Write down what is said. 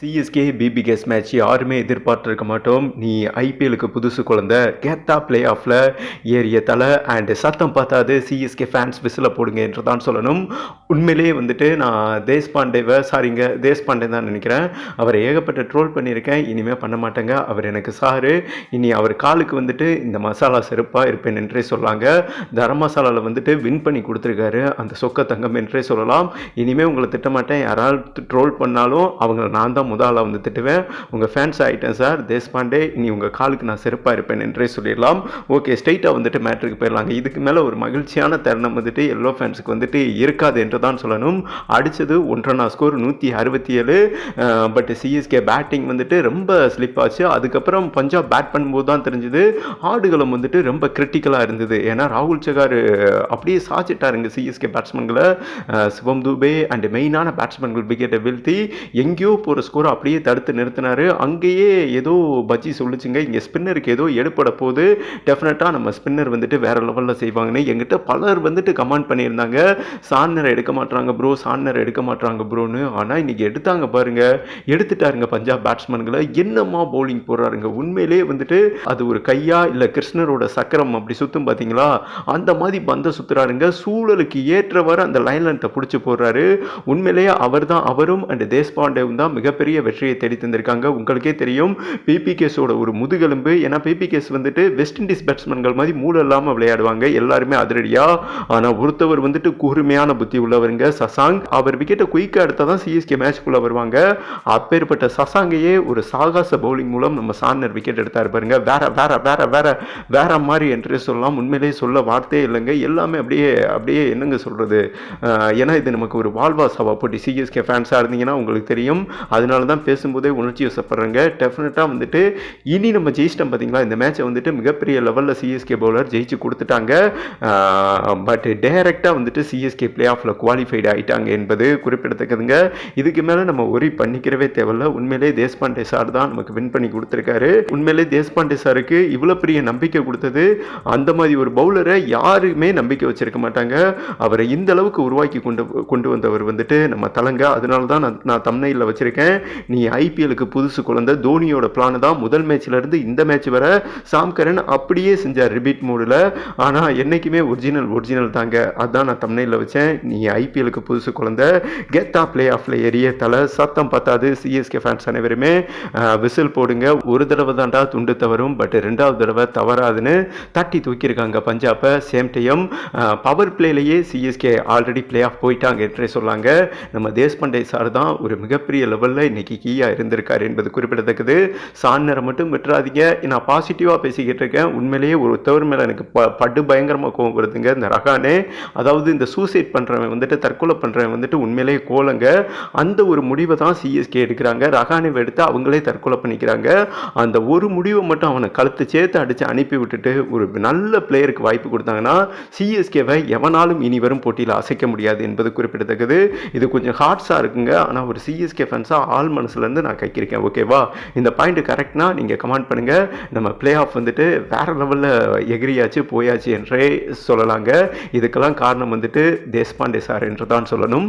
CSK PBKS match யாருமே எதிர்பார்த்துருக்க மாட்டோம். நீ ஐபிஎலுக்கு புதுசு குழந்தை கேத்தா பிளே ஆஃபில் ஏறிய தலை அண்டு சத்தம் பார்த்தாது சிஎஸ்கே ஃபேன்ஸ் விசில போடுங்க என்று தான் சொல்லணும். உண்மையிலேயே வந்துட்டு நான் தேஷ்பாண்டேவை சாரிங்க தேஷ்பாண்டே தான் நினைக்கிறேன். அவர் ஏகப்பட்ட ட்ரோல் பண்ணியிருக்கேன். இனிமேல் பண்ண மாட்டேங்க. அவர் எனக்கு சாரு. இனி அவர் காலுக்கு வந்துட்டு இந்த மசாலா செருப்பாக இருப்பேன் என்றே சொல்லாங்க. தரம் மசாலாவில் வந்துட்டு வின் பண்ணி கொடுத்துருக்காரு. அந்த சொக்க தங்கம் என்றே சொல்லலாம். இனிமேல் உங்களை திட்டமாட்டேன். யாராவது ட்ரோல் பண்ணாலும் அவங்கள நான் தான் முதல்ல வந்து திட்டுவேன். உங்கள் ஃபேன்ஸ் ஆகிட்டேன் சார் தேஷ்பாண்டே இனி உங்கள் காலுக்கு நான் சிறப்பாக இருப்பேன் என்றே சொல்லிடலாம். ஓகே ஸ்ட்ரைட்டாக வந்துட்டு மேட்ருக்கு போயிடலாங்க. இதுக்கு மேலே ஒரு மகிழ்ச்சியான தருணம் வந்துட்டு எல்லோ ஃபேன்ஸுக்கு வந்துட்டு இருக்காது என்று தான் சொல்லணும். அடித்தது ஒன்றரை ஸ்கோர் நூற்றி அறுபத்தி ஏழு. பட் சிஎஸ்கே பேட்டிங் வந்துட்டு ரொம்ப ஸ்லிப் ஆச்சு. அதுக்கப்புறம் பஞ்சாப் பேட் பண்ணும்போது தான் தெரிஞ்சுது. ஆடுகளம் வந்துட்டு ரொம்ப கிரிட்டிக்கலாக இருந்தது. ஏன்னா ராகுல் சகார் அப்படியே சாச்சிட்டாருங்க சிஎஸ்கே பேட்ஸ்மேன்களை சிவம் தூபே அண்ட் மெயினான பேட்ஸ்மேன்கள் விக்கெட்டை வீழ்த்தி எங்கேயோ போகிற ஸ்கோர் அப்படியே தடுத்து நிறுத்தினார். அங்கேயே ஏதோ பஜ்ஜி சொல்லிச்சுங்க இங்கே ஸ்பின்னருக்கு ஏதோ எடுப்பட போது டெஃபினட்டாக நம்ம ஸ்பின்னர் வந்துட்டு வேறு லெவலில் செய்வாங்கன்னு எங்கிட்ட பலர் வந்துட்டு கமெண்ட் பண்ணியிருந்தாங்க. சான்னர் எடுக்க மாட்டாங்க ப்ரோ சான்னர் எடுக்க மாட்டாங்க ப்ரோன்னு ஆனால் இன்றைக்கி எடுத்தாங்க பாருங்கள் எடுத்துட்டாருங்க பஞ்சாப் பேட்ஸ்மேன்களை என்னம்மா பவுலிங் போடுறாருங்க? உண்மையிலே வந்துட்டு அது ஒரு கையா இல்லை கிருஷ்ணரோட சக்கரம் அப்படி சுற்றும் பார்த்தீங்களா அந்த மாதிரி பந்த சுற்றுறாருங்க சூழலுக்கு ஏற்றவாறு அந்த லைன் லென்த்தை பிடிச்சி போடுறாரு. உண்மையிலேயே அவர் தான் அவரும் அண்ட் தேஷ்பாண்டேவும் தான் மிகப்பெரிய வெற்றியை தேடி தந்திருக்காங்க. உங்களுக்கே தெரியும் பிபிகேஸோட ஒரு முதுகெலும்பு. ஏன்னா பிபிகேஸ் வந்துட்டு வெஸ்ட் இண்டீஸ் பேட்ஸ்மேன்கள் மாதிரி மூளை இல்லாமல் விளையாடுவாங்க. எல்லாருமே அதிரடியா. ஆனால் ஒருத்தவர் வந்துட்டு கூர்மையான புத்தி உள்ளவருங்க சசாங். அவர் விக்கெட்டை குயிக்காக எடுத்தால் தான் சிஎஸ்கே மேட்ச்க்குள்ளே வருவாங்க. அப்பேற்பட்ட சசாங்கையே ஒரு சாகாச பவுலிங் மூலம் நம்ம சான்னர் விக்கெட் எடுத்தார் பாருங்க. வேற வேற வேற வேற வேற மாதிரி என்று சொல்லலாம். உண்மையிலேயே சொல்ல வார்த்தையே இல்லைங்க. எல்லாமே அப்படியே அப்படியே என்னங்க சொல்கிறது ஏன்னா இது நமக்கு ஒரு வாழ்வா சவா போட்டி சிஎஸ்கே ஃபேன்ஸாக இருந்தீங்கன்னா உங்களுக்கு தெரியும். அதனால தான் பேசும்போதே உணர்ச்சி வசப்படுறாங்க டெஃபினட்டாக வந்துட்டு இனி நம்ம ஜெயிச்சிட்டோம் பார்த்தீங்களா இந்த மேட்சை வந்துட்டு மிகப்பெரிய லெவலில் சிஎஸ்கே பவுலர் ஜெயிச்சு கொடுத்துட்டாங்க. பட் டைரெக்டாக வந்துட்டு சிஎஸ்கே பிளே ஆஃபில் குவாலிஃபைடு ஆகிட்டாங்க என்பது குறிப்பிடத்தக்கதுங்க. இதுக்கு மேலே நம்ம ஒரி பண்ணிக்கிறவே தேவையில்ல. உண்மையிலே தேஷ்பாண்டே சார் தான் நமக்கு வின் பண்ணி கொடுத்துருக்காரு. உண்மையிலே தேஷ்பாண்டே சாருக்கு இவ்வளோ பெரிய நம்பிக்கை கொடுத்தது. அந்த மாதிரி ஒரு பவுலரை யாருமே நம்பிக்கை வச்சிருக்க மாட்டாங்க. அவரை இந்த அளவுக்கு உருவாக்கி கொண்டு கொண்டு வந்தவர் வந்துட்டு நம்ம தலங்க. அதனால தான் நான் நான் தம்னையில் வச்சிருக்கேன். நீ ஐபிஎலுக்கு புதுசு குழந்தை தோனியோட பிளான் தான் முதல் மேட்ச்லேருந்து இந்த மேட்ச் வர சாம்கரன் அப்படியே செஞ்சார் ரிபீட் மூடில் ஆனால் என்னைக்குமே ஒரிஜினல் ஒரிஜினல் தாங்க. அதான் நான் தம்னையில் வச்சேன். நீ ஐபிஎலுக்கு புதுசு குழந்தை கெத்தா பிளே ஆஃபில் எரிய தலை. சத்தம் பத்தாது சிஎஸ்கே ஃபேன்ஸ் அனைவருமே. விசில் போடுங்க. ஒரு தடவை தாண்டா துண்டு தவறும் பட் ரெண்டாவது தடவை தவறாதுன்னு தட்டி தூக்கியிருக்காங்க பஞ்சாப்பை சேம் டைம் பவர் பிளேலேயே சிஎஸ்கே ஆல்ரெடி பிளே ஆஃப் போயிட்டாங்க என்றே சொல்லாங்க. நம்ம தேஷ்பாண்டே சார் தான் ஒரு மிகப்பெரிய லெவலில் இன்னைக்கு கீயாக இருந்திருக்காரு என்பது குறிப்பிடத்தக்கது. சான்னரை மட்டும் விட்டுறாதீங்க. நான் பாசிட்டிவாக பேசிக்கிட்டு இருக்கேன். உண்மையிலேயே ஒரு தவறு மேலே எனக்கு ப படு பயங்கரமாக கோவம் வருதுங்க. இந்த ரகானே அதாவது இந்த சூசைட் பண்ணுறவன் வந்துட்டு தற்கொலை பண்ணுறவன் வந்துட்டு உண்மையிலேயே கோலங்க அந்த ஒரு முடிவை தான் சிஎஸ்கே எடுக்கிறாங்க. ரகானை எடுத்து அவங்களே தற்கொலை பண்ணிக்கிறாங்க. அந்த ஒரு முடிவை மட்டும் அவனை கழுத்து சேர்த்து அடித்து அனுப்பி விட்டுட்டு ஒரு நல்ல பிளேயருக்கு வாய்ப்பு கொடுத்தாங்கன்னா சிஎஸ்கேவை எவனாலும் இனி வரும் போட்டியில் அசைக்க முடியாது என்பது குறிப்பிடத்தக்கது. இது கொஞ்சம் ஹார்ட்ஸாக இருக்குங்க. ஆனால் ஒரு சிஎஸ்கே ஃபேன்ஸாக ஆள் மனசுலேருந்து நான் கைக்கிருக்கேன். ஓகேவா இந்த பாயிண்ட் கரெக்ட்னா நீங்கள் கமெண்ட் பண்ணுங்கள் நம்ம பிளே ஆஃப் வந்துட்டு வேறு லெவலில் எகிரியாச்சு போயாச்சு என்றே சொல்லலாங்க. இதுக்கெல்லாம் காரணம் வந்துட்டு தேஷ்பாண்டே சார் என்று தான் சொல்லணும்.